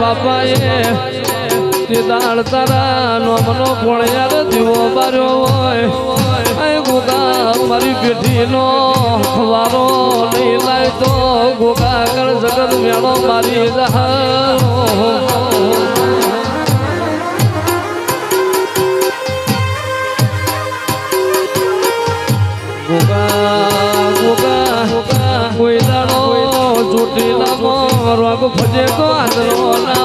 બાપાએ. તે દાળ તારા નોમનો પોણિયાર દીવો બાર્યો હોય. મારી પેઢીનો વારો નહીં લાય તો ગુગા કર જગત મેળો મારી જહારો ગોગા ગોગા ગોગા કોઈ દાડો ચૂંટી નામો રોગ ફજે તો આદરો ના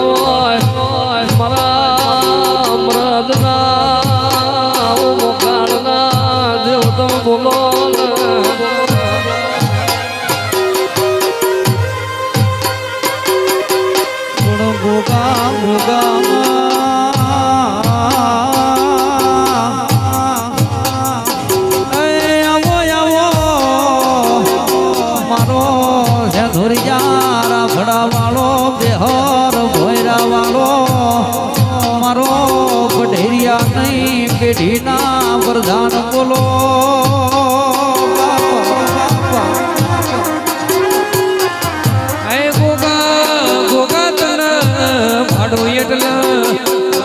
પેઢીના વરદાન બોલો.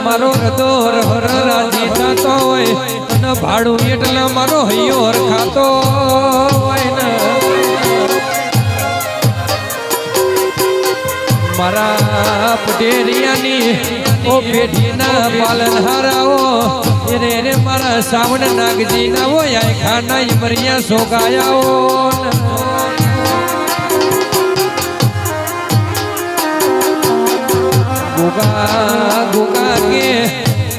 મારો હૃદો હર રાજી થતો હોય. અને ભાડું એટલે મારો હૈયો હર ખાતો હોય ને. મારા પટેરિયાની ઓ પેઢીના પાલનહારાઓ રે રે મારા સાવણ નાગજી ના હોય આ ખાના મરિયા સોગાયાઓ ગોગા ગોગા કે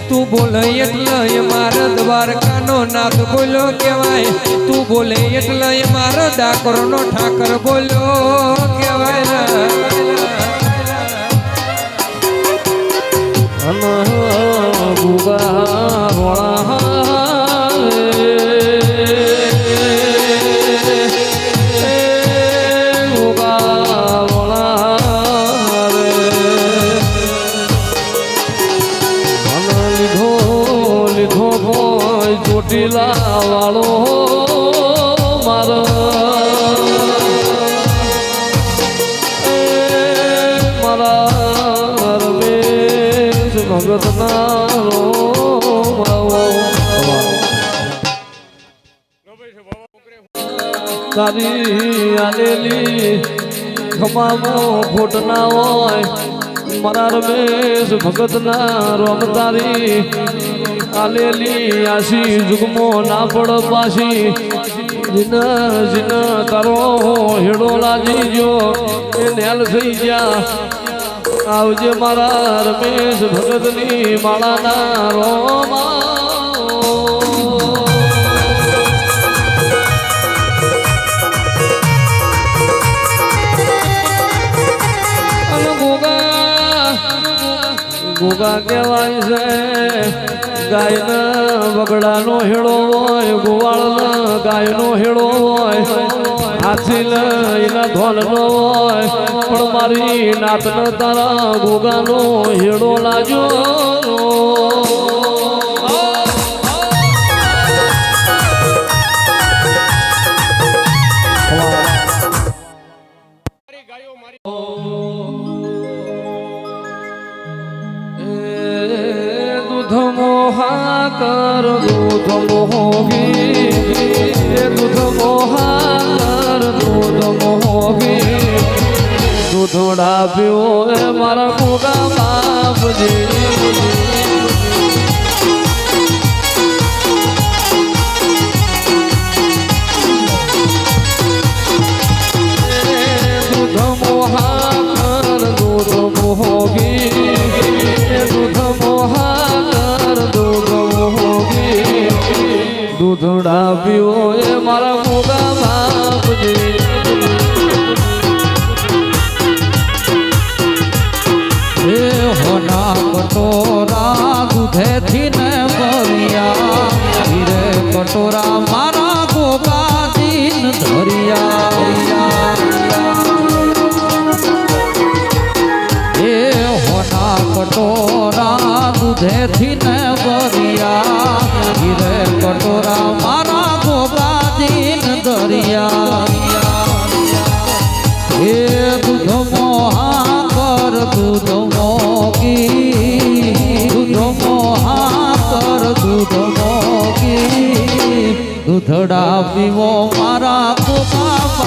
તું બોલે એટલે એ મારા દ્વારકાનો નાથ બોલ્યો કહેવાય તું બોલે એટલે એ મારા ડાકોરનો ઠાકર બોલ્યો કહેવાય અન ગુગા ચોટીલા વાળો મારા મારા રમેશ ભગતના તારી આલેલી ખમામો ખોટ ના હોય. મારા રમેશ ભગતના રોમ તારી આલેલી આશી, જુગમો ના પડ પાછી જીન જીન તારો હેડો લાજી જો એ નેલ થઈ ગયા. આવજે મારા રમેશ ભગતની માળાના રોમા. ગોગા કહેવાય છે. ગાયના બગડાનો હેડો હોય, ગોવાળના ગાયનો હેળો હોય. હાથી એના ધોલનો હોય. પણ મારી નાતના તારા ગોગાનો હેડો લાજો દૂધ મોહા કર દૂધ મોહી એ દૂધ મોહા કર દૂધ મોહી દૂધડા પીવો એ મારા ગોગા બાપજી કટોરા મારા ગોગાજીન ધરિયા. એ હોના કટોરા દૂધેથી ને ભર્યા હીરે કટોરા ગઢડા પીવો મારા ગોપા